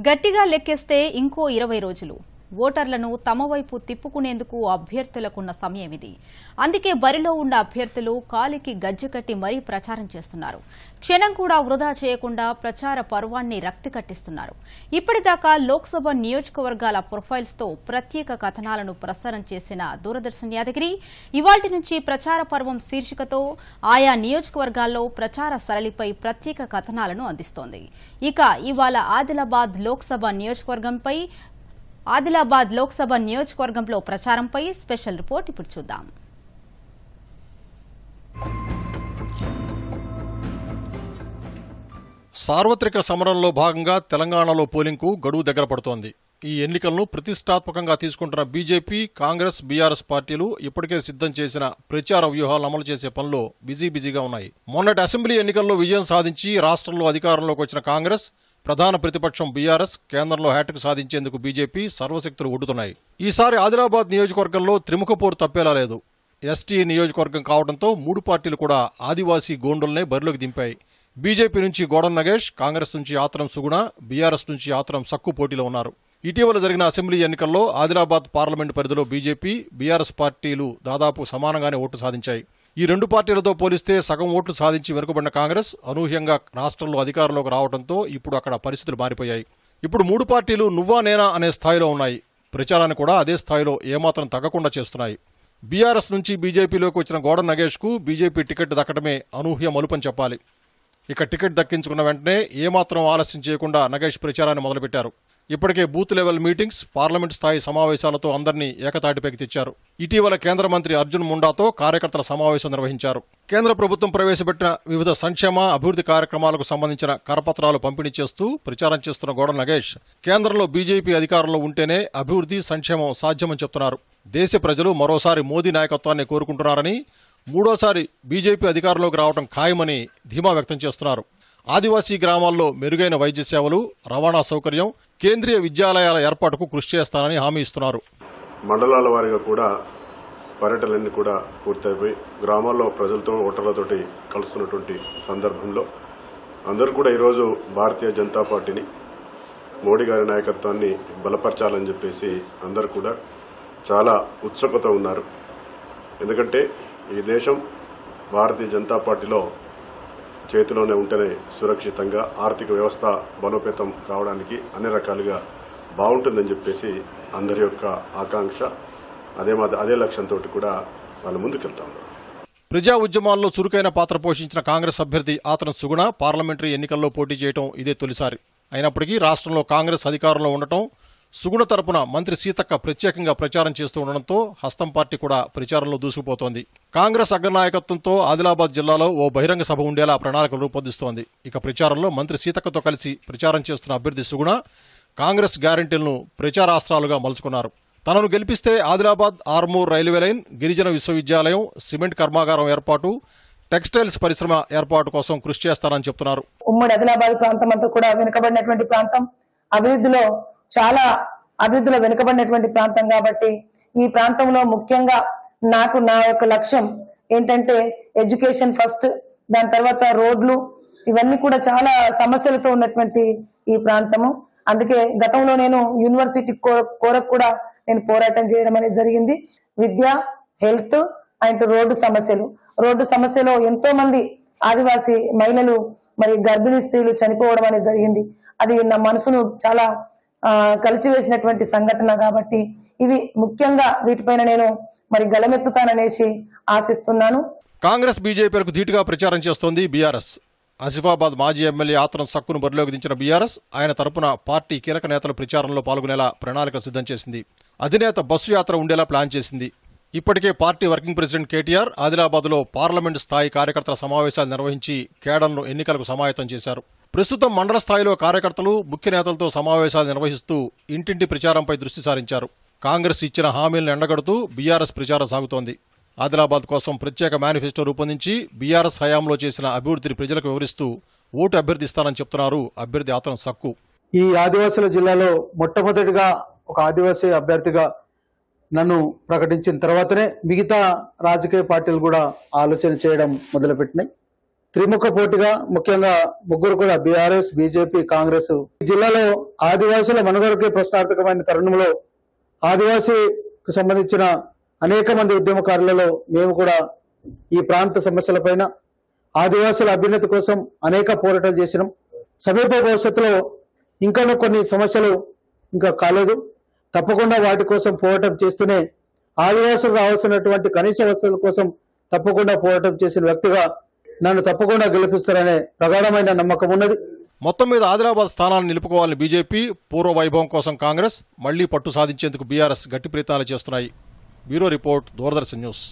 గట్టిగా లెక్కేస్తే ఇంకో ఇరవై రోజులు. ఓటర్లను తమ వైపు తిప్పుకునేందుకు అభ్యర్థులకున్న సమయం ఇది. అందుకే బరిలో ఉన్న అభ్యర్థులు కాలికి గజ్జె కట్టి మరీ ప్రచారం చేస్తున్నారు. క్షణం కూడా వృధా చేయకుండా ప్రచార పర్వాన్ని రక్తి కట్టిస్తున్నారు. ఇప్పటిదాకా లోక్సభ నియోజకవర్గాల ప్రొఫైల్స్తో ప్రత్యేక కథనాలను ప్రసారం చేసిన దూరదర్శన్ యాదగిరి ఇవాటి నుంచి ప్రచార పర్వం శీర్షికతో ఆయా నియోజకవర్గాల్లో ప్రచార సరళిపై ప్రత్యేక కథనాలను అందిస్తోంది. ఇక ఇవాళ ఆదిలాబాద్ లోక్సభ నియోజకవర్గంపై ఆదిలాబాద్ లోక్సభ నియోజకవర్గంలో ప్రచారంపై స్పెషల్ రిపోర్ట్ ఇప్పుడు చూద్దాం. సార్వత్రిక సమరంలో భాగంగా తెలంగాణలో పోలింగ్కు గడువు దగ్గర పడుతోంది. ఈ ఎన్నికలను ప్రతిష్టాత్మకంగా తీసుకుంటున్న బీజేపీ కాంగ్రెస్ బీఆర్ఎస్ పార్టీలు ఇప్పటికే సిద్ధం చేసిన ప్రచార వ్యూహాలను అమలు చేసే పనిలో బిజీ బిజీగా ఉన్నాయి. మొన్నటి అసెంబ్లీ ఎన్నికల్లో విజయం సాధించి రాష్ట్రంలో అధికారంలోకి వచ్చిన కాంగ్రెస్ ప్రధాన ప్రతిపక్షం బీఆర్ఎస్ కేంద్రంలో హ్యాట్రిక్ సాధించేందుకు బీజేపీ సర్వశక్తులు ఒడ్డుతున్నాయి ఈసారి ఆదిలాబాద్ నియోజకవర్గంలో త్రిముఖ పోరు తప్పేలా లేదు. ఎస్టీ నియోజకవర్గం కావడంతో మూడు పార్టీలు కూడా ఆదివాసీ గోండుల్నే బరిలోకి దింపాయి. బీజేపీ నుంచి గోడన్ నగేష్ కాంగ్రెస్ నుంచి ఆత్రం సుగుణ బీఆర్ఎస్ నుంచి ఆత్రం సక్కు పోటీలో ఉన్నారు. ఇటీవల జరిగిన అసెంబ్లీ ఎన్నికల్లో ఆదిలాబాద్ పార్లమెంటు పరిధిలో బీజేపీ బీఆర్ఎస్ పార్టీలు దాదాపు సమానంగానే ఓటు సాధించాయి. ఈ రెండు పార్టీలతో పోలిస్తే సగం ఓట్లు సాధించి వెనుకబడిన కాంగ్రెస్ అనూహ్యంగా రాష్ట్రంలో అధికారంలోకి రావడంతో ఇప్పుడు అక్కడ పరిస్థితులు మారిపోయాయి. ఇప్పుడు మూడు పార్టీలు నువ్వా నేనా అనే స్థాయిలో ఉన్నాయి. ప్రచారాన్ని కూడా అదే స్థాయిలో ఏమాత్రం తగ్గకుండా చేస్తున్నాయి. బీఆర్ఎస్ నుంచి బీజేపీలోకి వచ్చిన గోడ నగేష్కు బీజేపీ టికెట్ దక్కడమే అనూహ్య మలుపని చెప్పాలి. ఇక టికెట్ దక్కించుకున్న వెంటనే ఏమాత్రం ఆలస్యం చేయకుండా నగేష్ ప్రచారాన్ని మొదలుపెట్టారు. ఇప్పటికే బూత్ లెవెల్ మీటింగ్స్ పార్లమెంట్ స్థాయి సమావేశాలతో అందరినీ ఏకతాటిపైకి తెచ్చారు. ఇటీవల కేంద్ర మంత్రి అర్జున్ ముండాతో కార్యకర్తల సమావేశం నిర్వహించారు. కేంద్ర ప్రభుత్వం ప్రవేశపెట్టిన వివిధ సంక్షేమ అభివృద్ధి కార్యక్రమాలకు సంబంధించిన కరపత్రాలు పంపిణీ చేస్తూ ప్రచారం చేస్తున్న గోడ నగేష్ కేంద్రంలో బీజేపీ అధికారంలో ఉంటేనే అభివృద్ధి సంక్షేమం సాధ్యమని చెప్తున్నారు. దేశ ప్రజలు మరోసారి మోదీ నాయకత్వాన్ని కోరుకుంటున్నారని మూడోసారి బీజేపీ అధికారంలోకి రావడం ఖాయమని ధీమా వ్యక్తం చేస్తున్నారు. ఆదివాసీ గ్రామాల్లో మెరుగైన వైద్య సేవలు రవాణా సౌకర్యం కేంద్రీయ విద్యాలయాల ఏర్పాటుకు కృషి చేస్తానని హామీ ఇస్తున్నారు. మండలాల వారీగా కూడా పర్యటనలన్నీ కూడా పూర్తయిపోయి గ్రామాల్లో ప్రజలతో ఓటర్లతోటి కలుస్తున్నటువంటి సందర్భంలో అందరూ కూడా ఈరోజు భారతీయ జనతా పార్టీని మోడీ గారి నాయకత్వాన్ని బలపరచాలని చెప్పేసి అందరూ కూడా చాలా ఉత్సుకత ఉన్నారు. ఎందుకంటే ఈ దేశం భారతీయ జనతా పార్టీలో చేతిలోనే ఉంటేనే సురక్షితంగా ఆర్థిక వ్యవస్థ బలోపేతం కావడానికి అన్ని రకాలుగా బాగుంటుందని చెప్పేసి అందరి యొక్క ఆకాంక్ష. అదే మాది అదే లక్ష్యంతో కూడా వాళ్ళు ముందుకెళ్తా ఉన్నారు ప్రజా ఉద్యమాల్లో చురుకైన పాత్ర పోషించిన కాంగ్రెస్ అభ్యర్థి ఆతన సుగుణ పార్లమెంటరీ ఎన్నికల్లో పోటీ చేయడం ఇదే తొలిసారి. అయినప్పటికీ రాష్ట్రంలో కాంగ్రెస్ అధికారంలో ఉండటం సుగుణ తరపున మంత్రి సీతక్క ప్రత్యేకంగా ప్రచారం చేస్తూ ఉండడంతో హస్తం పార్టీ కూడా ప్రచారంలో దూసుకుపోతోంది. కాంగ్రెస్ అగ్రనాయకత్వంతో ఆదిలాబాద్ జిల్లాలో ఓ బహిరంగ సభ ఉండేలా ప్రణాళికలు రూపొందిస్తోంది. ఇక ప్రచారంలో మంత్రి సీతక్కతో కలిసి ప్రచారం చేస్తున్న అభ్యర్థి సుగుణ కాంగ్రెస్ గ్యారంటీలను ప్రచారాస్త్రాలుగా మలుచుకున్నారు. తనను గెలిపిస్తే ఆదిలాబాద్ ఆర్మూర్ రైల్వే లైన్ గిరిజన విశ్వవిద్యాలయం సిమెంట్ కర్మాగారం ఏర్పాటు టెక్స్టైల్స్ పరిశ్రమ ఏర్పాటు కోసం కృషి చేస్తానని చెప్తున్నారు. ఉమ్మడి ఆదిలాబాద్ ప్రాంతం అంతా కూడా వెనుకబడినటువంటి ప్రాంతం. అభివృద్ధిలో చాలా అభివృద్ధిలో వెనుకబడినటువంటి ప్రాంతం కాబట్టి ఈ ప్రాంతంలో ముఖ్యంగా నాకు నా యొక్క లక్ష్యం ఏంటంటే ఎడ్యుకేషన్ ఫస్ట్ దాని తర్వాత రోడ్లు ఇవన్నీ కూడా చాలా సమస్యలతో ఉన్నటువంటి ఈ ప్రాంతము. అందుకే గతంలో నేను యూనివర్సిటీ కో- కోరకు కూడా నేను పోరాటం చేయడం అనేది జరిగింది. విద్య హెల్త్ అండ్ రోడ్డు సమస్యలు. రోడ్డు సమస్యలో ఎంతో మంది ఆదివాసీ మహిళలు మరి గర్భిణీ స్త్రీలు చనిపోవడం అనేది జరిగింది. అది నా మనసును చాలా కలిచివేసినటువంటి సంఘటన కాబట్టి ఇవి ముఖ్యంగా వీటిపైన నేను మరి గలమెత్తుతాననేసి ఆశిస్తున్నాను. కాంగ్రెస్ బీజేపీలకు ధీటుగా ప్రచారం చేస్తోంది బీఆర్ఎస్. ఆసిఫాబాద్ మాజీ ఎమ్మెల్యే ఆత్రం సక్కును బరిలోకి దించిన బీఆర్ఎస్ ఆయన తరపున పార్టీ కీలక నేతలు ప్రచారంలో పాల్గొనేలా ప్రణాళిక సిద్ధం చేసింది. అధినేత బస్సు యాత్ర ఉండేలా ప్లాన్ చేసింది. ఇప్పటికే పార్టీ వర్కింగ్ ప్రెసిడెంట్ కేటీఆర్ ఆదిలాబాద్లో పార్లమెంట్ స్థాయి కార్యకర్తల సమావేశాలు నిర్వహించి కేడర్ను ఎన్నికలకు సమాయత్తం చేశారు. ప్రస్తుతం మండల స్థాయిలో కార్యకర్తలు ముఖ్య నేతలతో సమావేశాలు నిర్వహిస్తూ ఇంటింటి ప్రచారంపై దృష్టి సారించారు. కాంగ్రెస్ ఇచ్చిన హామీలను ఎండగడుతూ బీఆర్ఎస్ ప్రచారం సాగుతోంది. ఆదిలాబాద్ కోసం ప్రత్యేక మేనిఫెస్టో రూపొందించి బీఆర్ఎస్ హయాంలో చేసిన అభివృద్ధిని ప్రజలకు వివరిస్తూ ఓటు అభ్యర్థిస్తానని చెప్తున్నారు అభ్యర్థి ఆతరం సక్కు. ఈ ఆదివాసుల జిల్లాలో మొట్టమొదటిగా ఒక ఆదివాసీ అభ్యర్థిగా నన్ను ప్రకటించిన తర్వాతనే మిగతా రాజకీయ పార్టీలు కూడా ఆలోచన చేయడం మొదలుపెట్టినాయి. త్రిముఖ పోటీగా ముఖ్యంగా ముగ్గురు కూడా బీఆర్ఎస్ బీజేపీ కాంగ్రెస్ ఈ జిల్లాలో ఆదివాసుల మనుగడకే ప్రశ్నార్థకమైన తరుణంలో ఆదివాసీకి సంబంధించిన అనేక మంది ఉద్యమకారులలో మేము కూడా ఈ ప్రాంత సమస్యలపైన ఆదివాసుల అభ్యున్నతి కోసం అనేక పోరాటాలు చేసినాం. సమీప భవిష్యత్తులో ఇంకాను కొన్ని సమస్యలు ఇంకా కాలేదు. తప్పకుండా వాటి కోసం పోరాటం చేస్తూనే ఆదివాసులు రావాల్సినటువంటి కనీస వసతుల కోసం తప్పకుండా పోరాటం చేసిన వ్యక్తిగా నన్ను తప్పకుండా గెలిపిస్తారనే ప్రగాఢమైన నమ్మకం ఉన్నది. మొత్తం మీద ఆదిలాబాద్ స్థానాన్ని నిలుపుకోవాలని బీజేపీ పూర్వ వైభవం కోసం కాంగ్రెస్ మళ్ళీ పట్టు సాధించేందుకు బీఆర్ఎస్ గట్టి ప్రయత్నాలు చేస్తున్నాయి. Bureau report Doordarshan news.